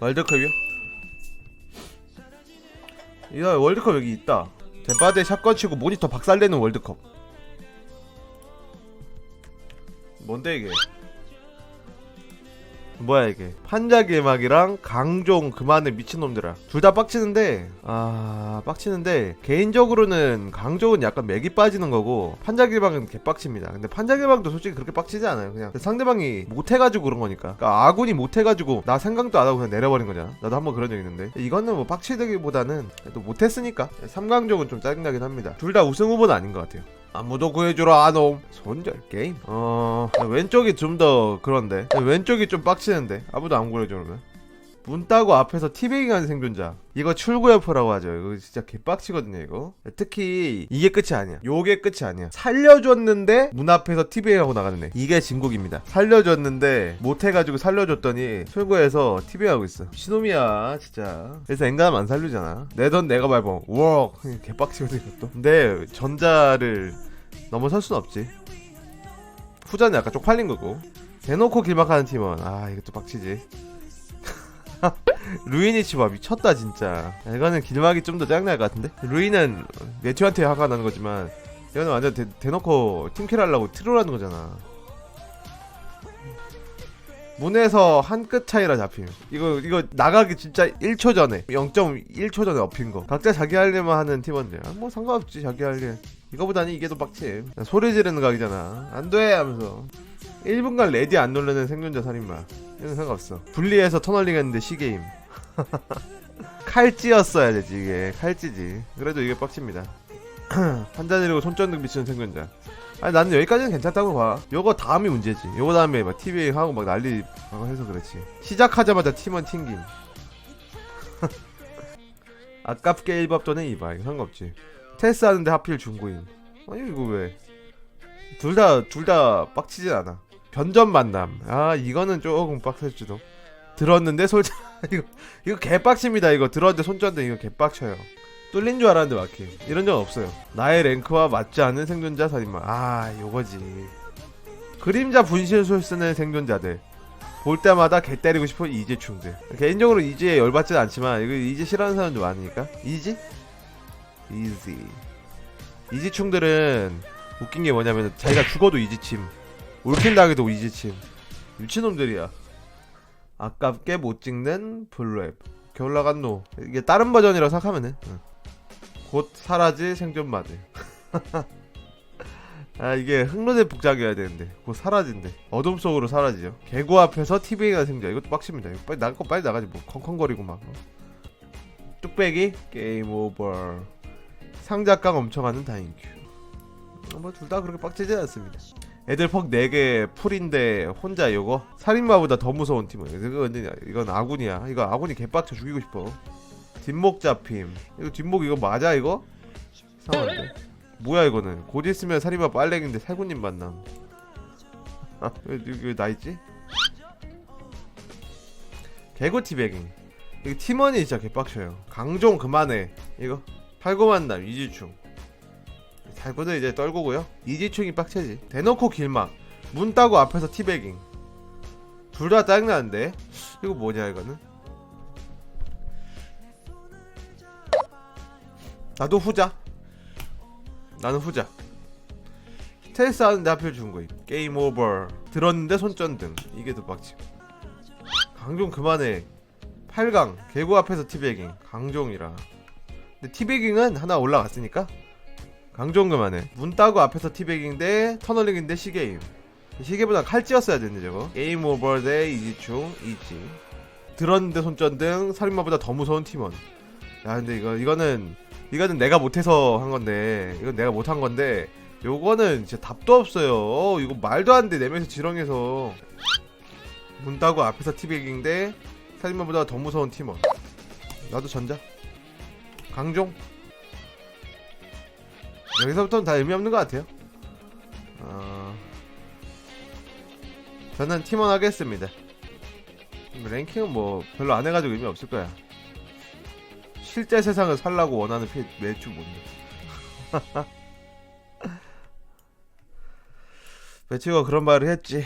월드컵이요? 이거 월드컵 여기 있다. 대바대 샷건 치고 모니터 박살내는 월드컵. 뭔데 이게? 뭐야 이게? 판자길막이랑 강종 그만의 미친놈들아. 둘 다 빡치는데 아 빡치는데 개인적으로는 강종은 약간 맥이 빠지는 거고 판자길막은 개빡칩니다. 근데 판자길막도 솔직히 그렇게 빡치지 않아요. 그냥 상대방이 못해가지고 그런 거니까. 그러니까 아군이 못해가지고 나 생각도 안 하고 그냥 내려버린 거잖아. 나도 한번 그런 적 있는데 이거는 뭐 빡치다기보다는 또 못했으니까 삼강종은 좀 짜증나긴 합니다. 둘 다 우승 후보는 아닌 것 같아요. 아무도 구해주러 안옴. 손절 게임? 어 왼쪽이 좀 더 그런데. 왼쪽이 좀 빡치는데. 아무도 안 구해줘 그러면 문 따고 앞에서 티베깅 하는 생존자. 이거 출구여포라고 하죠. 이거 진짜 개빡치거든요 이거. 특히 이게 끝이 아니야. 요게 끝이 아니야. 살려줬는데 문 앞에서 티베깅 하고 나가는 애 이게 진국입니다. 살려줬는데 못해가지고 살려줬더니 출구에서 티베깅 하고 있어. 신놈이야 진짜. 그래서 엔간하면 안 살려잖아. 내 돈 내가 밟아. 우와 개빡치거든 이것도. 근데 전자를 넘어설 순 없지. 후자는 약간 쪽팔린 거고. 대놓고 길막하는 팀원. 아 이것도 빡치지 루이니치 봐 미쳤다 진짜. 이거는 길막이 좀 더 짜증날 것 같은데? 루이는 매튜한테 화가 나는 거지만 이거는 완전 대, 대놓고 팀킬 하려고 트롤하는 거잖아. 문에서 한 끗 차이라 잡힘. 이거 이거 나가기 진짜 1초 전에 0.1초 전에 엎힌 거. 각자 자기 할 일만 하는 팀원들. 아, 뭐 상관없지 자기 할일. 이거보다는 이게 더 빡침 소리 지르는 각이잖아. 안 돼 하면서. 1분간 레디 안 누르는 생존자 살인마. 이건 상관없어. 분리해서 터널링 했는데 시게임 칼찌였어야 되지 이게. 칼찌지. 그래도 이게 빡칩니다. 판자 내리고 손전등 비치는 생존자. 아니 나는 여기까지는 괜찮다고 봐. 요거 다음이 문제지. 요거 다음에 막 TV 하고 막 난리 하고 해서 그렇지. 시작하자마자 팀원 튕김. 아깝게 1밥 또는 2바. 이거 상관없지. 테스트 하는데 하필 중고임 아니 이거 왜? 둘 다 둘 다 빡치진 않아. 변전 만남. 아 이거는 조금 빡셀지도. 들었는데 솔직 이거 이거 개빡칩니다 이거. 들었는데 손전등 이거 개빡쳐요. 뚫린 줄 알았는데 막힘 이런 적 없어요. 나의 랭크와 맞지 않은 생존자 살인마. 아 요거지. 그림자 분신술 쓰는 생존자들. 볼 때마다 개 때리고 싶은 이지충들. 개인적으로 이지에 열받지는 않지만 이거 이지 싫어하는 사람도 많으니까. 이지? 이지. 이지충들은 웃긴 게 뭐냐면 자기가 죽어도 이지침. 올킬 당해도 이지침. 미친놈들이야 아깝게 못 찍는 블루앱. 겨울 나간 노. 이게 다른 버전이라고 생각하면은 응. 곧 사라질 생존마들 아 이게 흑로대 복작이어야 되는데. 곧 사라진대. 어둠 속으로 사라지죠. 개구 앞에서 TV가 생겨 이것도 빡칩니다. 이거 빨리 나갈 거 빨리 나가지. 뭐 컹컹거리고 막 어. 뚝배기? 게임 오버 상자깡 엄청 하는 다인큐. 뭐 둘 다 그렇게 빡치지 않습니다 애들 퍽 4개 풀인데 혼자 요거? 살인마보다 더 무서운 팀은. 이거 이건 아군이야. 이거 아군이 개빡쳐 죽이고 싶어. 뒷목 잡힘. 이거 뒷목 이거 맞아 이거? 이상한데. 뭐야 이거는? 곧 있으면 살인마 빨랭인데 살구님 만남. 아 여기, 나 있지? 개구티 베깅 이거 팀원이 진짜 개빡쳐요. 강종 그만해. 이거? 팔고 만남 이지충 살구는 이제 떨구고요. 이지충이 빡치지. 대놓고 길막. 문 따고 앞에서 티베깅 둘 다 짜증나는데. 이거 뭐냐 이거는? 나도 후자. 나는 후자. 스텔스 하는데 하필 죽은 거임. 게임 오버 들었는데 손전등. 이게 더 빡치 강종 그만해. 8강. 개구 앞에서 티베깅 강종이라. 근데 티베깅은 하나 올라갔으니까 강종 그만해 문 따고 앞에서 티베깅 대 터널링 대 시게임. 시계보다 칼찌였어야 되는데 저거. 게임 오버 대 이지충 이지. 들었는데 손전등 살인마보다 더 무서운 팀원. 야 근데 이거 이거는 이거는 내가 못해서 한 건데 이건 내가 못한 건데 요거는 진짜 답도 없어요. 어, 이거 말도 안돼 네 명이서 지렁해서. 문 따고 앞에서 대 살인마보다 더 무서운 팀원. 나도 전자. 강종 여기서부터는 다 의미 없는 것 같아요. 어... 저는 팀원 하겠습니다. 랭킹은 뭐 별로 안 해가지고 의미 없을 거야. 실제 세상을 살라고 원하는 피, 매주 뭔데 배치가 그런 말을 했지